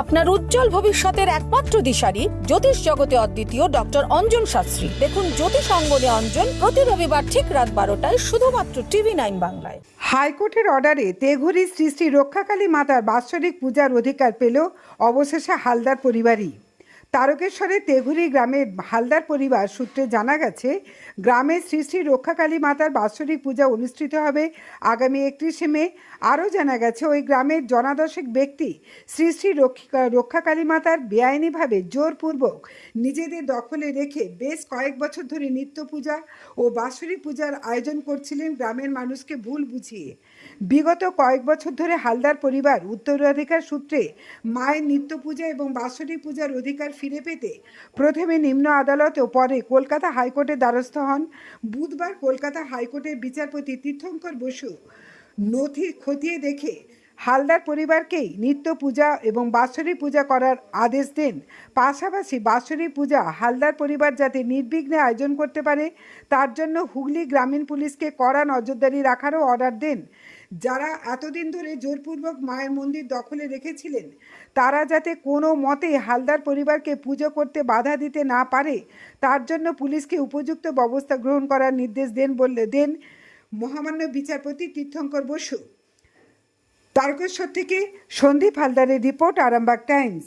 আপনার উজ্জ্বল ভবিষ্যতের একমাত্র দিশারি জ্যোতিষ জগতে অদ্বিতীয় ডক্টর অঞ্জন শাস্ত্রী। দেখুন জ্যোতিষ অঙ্গনে অঞ্জন প্রতি রবিবার ঠিক রাত বারোটায় শুধুমাত্র টিভি নাইন বাংলায়। হাইকোর্টের অর্ডারে তেঘুরি শ্রী শ্রী রক্ষাকালী মাতার বাৎসরিক পূজার অধিকার পেল অবশেষে হালদার পরিবারই। তারকেশ্বরের তেঘুরি গ্রামের হালদার পরিবার সূত্রে জানা গেছে, গ্রামে শ্রী শ্রী রক্ষাকালী মাতার বাৎসরিক পূজা অনুষ্ঠিত হবে আগামী একত্রিশে মে। আরও জানা গেছে, ওই গ্রামের জনাদশেক ব্যক্তি শ্রী শ্রী রক্ষিকা, রক্ষাকালী মাতার বেআইনিভাবে জোরপূর্বক নিজেদের দখলে রেখে বেশ কয়েক বছর ধরে নিত্য পূজা ও বাৎসরিক পূজার আয়োজন করছিলেন গ্রামের মানুষকে ভুল বুঝিয়ে। বিগত কয়েক বছর ধরে হালদার পরিবার উত্তরাধিকার সূত্রে মায়ের নিত্য পূজা এবং বাৎসরিক পূজার অধিকার ফিরে পেতে। প্রথমে নিম্ন আদালত ও পরে কলকাতা হাইকোর্টের দ্বারস্থ হন। বুধবার কলকাতা হাইকোর্টের বিচারপতি তীর্থঙ্কর বসু নথি খতিয়ে দেখে হালদার পরিবারকেই নিত্য পূজা এবং বাৎসরিক পূজা করার আদেশ দেন। পাশাপাশি বাৎসরিক পূজা হালদার পরিবার যাতে নির্বিঘ্নে আয়োজন করতে পারে, তার জন্য হুগলি গ্রামীণ পুলিশকে কড়া নজরদারি রাখারও অর্ডার দেন। যারা এতদিন ধরে জোরপূর্বক মায়ের মন্দির দখলে রেখেছিলেন, তারা যাতে কোনো মতে হালদার পরিবারকে পুজো করতে বাধা দিতে না পারে, তার জন্য পুলিশকে উপযুক্ত ব্যবস্থা গ্রহণ করার নির্দেশ দেন বললে দেন মহামান্য বিচারপতি তীর্থঙ্কর বসু। তারকেশ্বর থেকে সন্দীপ হালদারের রিপোর্ট আরামবাগ টাইমস।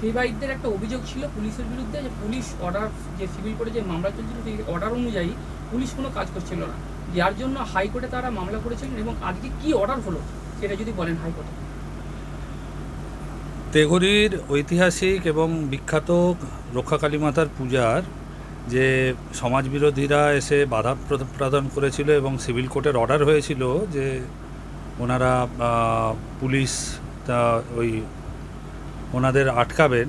সেবায়িতদের একটা অভিযোগ ছিল পুলিশের বিরুদ্ধে যে পুলিশ অর্ডার যে সিভিল কোর্টে যে মামলা চলছিল সেই অর্ডার অনুযায়ী পুলিশ কোনো কাজ করছিল না। যার জন্য হাইকোর্টে তারা মামলা করেছিলেন এবং আজকে কি অর্ডার হলো সেটা যদি বলেন হাইকোর্টে। তেঘরির ঐতিহাসিক এবং বিখ্যাত রক্ষাকালী মাতার পূজার যে সমাজবিরোধীরা এসে বাধা প্র- প্রদান করেছিল এবং সিভিল কোর্টের অর্ডার হয়েছিল যে ওনারা পুলিশ ওই ওনাদের আটকাবেন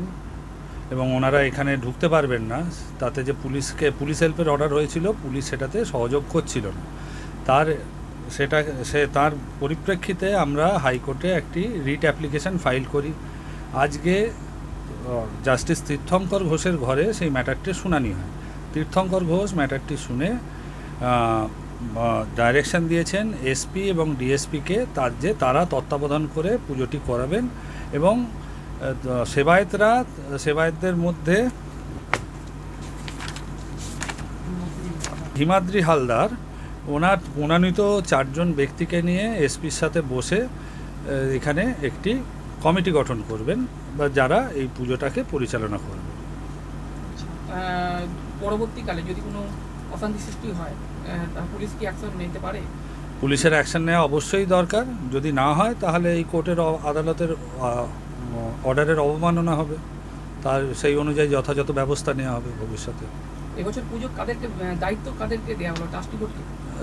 এবং ওনারা এখানে ঢুকতে পারবেন না। তাতে যে পুলিশকে, পুলিশ হেল্পের অর্ডার হয়েছিল, পুলিশ সেটাতে সহযোগ করছিল না। তার সেটা, সে তার পরিপ্রেক্ষিতে আমরা হাইকোর্টে একটি রিট অ্যাপ্লিকেশন ফাইল করি। আজকে জাস্টিস তীর্থঙ্কর ঘোষের ঘরে সেই ম্যাটারটি শুনানি হয়। তীর্থঙ্কর ঘোষ ম্যাটারটি শুনে ডাইরেকশন দিয়েছেন এসপি এবং ডিএসপিকে তার যে তারা তত্ত্বাবধান করে পুজোটি করাবেন এবং সেবায়েতরা সেবায়েতদের মধ্যে হিমাদ্রি হালদার ওনার মনোনীত চারজন ব্যক্তিকে নিয়ে এসপির সাথে বসে এখানে একটি কমিটি গঠন করবেন বা যারা এই পুজোটাকে পরিচালনা করবে আহ, পরবর্তীকালে যদি কোনো অশান্তি সৃষ্টি হয় পুলিশ কি অ্যাকশন নিতে পারে? পুলিশের অ্যাকশন নেওয়া অবশ্যই দরকার। যদি না হয় তাহলে এই কোর্টের আদালতের অর্ডারের অবমাননা হবে। তার সেই অনুযায়ী যথাযথ ব্যবস্থা নেওয়া হবে ভবিষ্যতে। এবছর পুজো কাদেরকে দায়িত্ব কাদেরকে দেওয়া হলো? ট্রাস্টি বোর্ডকে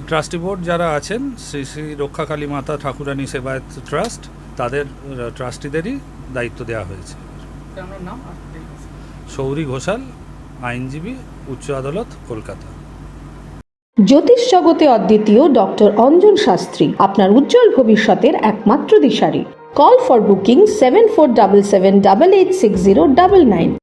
ট্রাস্টি বোর্ড যারা আছেন শ্রী শ্রী রক্ষাকালী মাতা ঠাকুরানী সেবায়ত ট্রাস্ট তাদের ট্রাস্টিদেরই দায়িত্ব দেওয়া হয়েছে। নাম ঘোষাল আইনজীবী উচ্চ আদালত কলকাতা। জ্যোতিষ জগতে অদ্বিতীয় ডক্টর অঞ্জন শাস্ত্রী আপনার উজ্জ্বল ভবিষ্যতের একমাত্র দিশারি। Call for booking 7477 886099.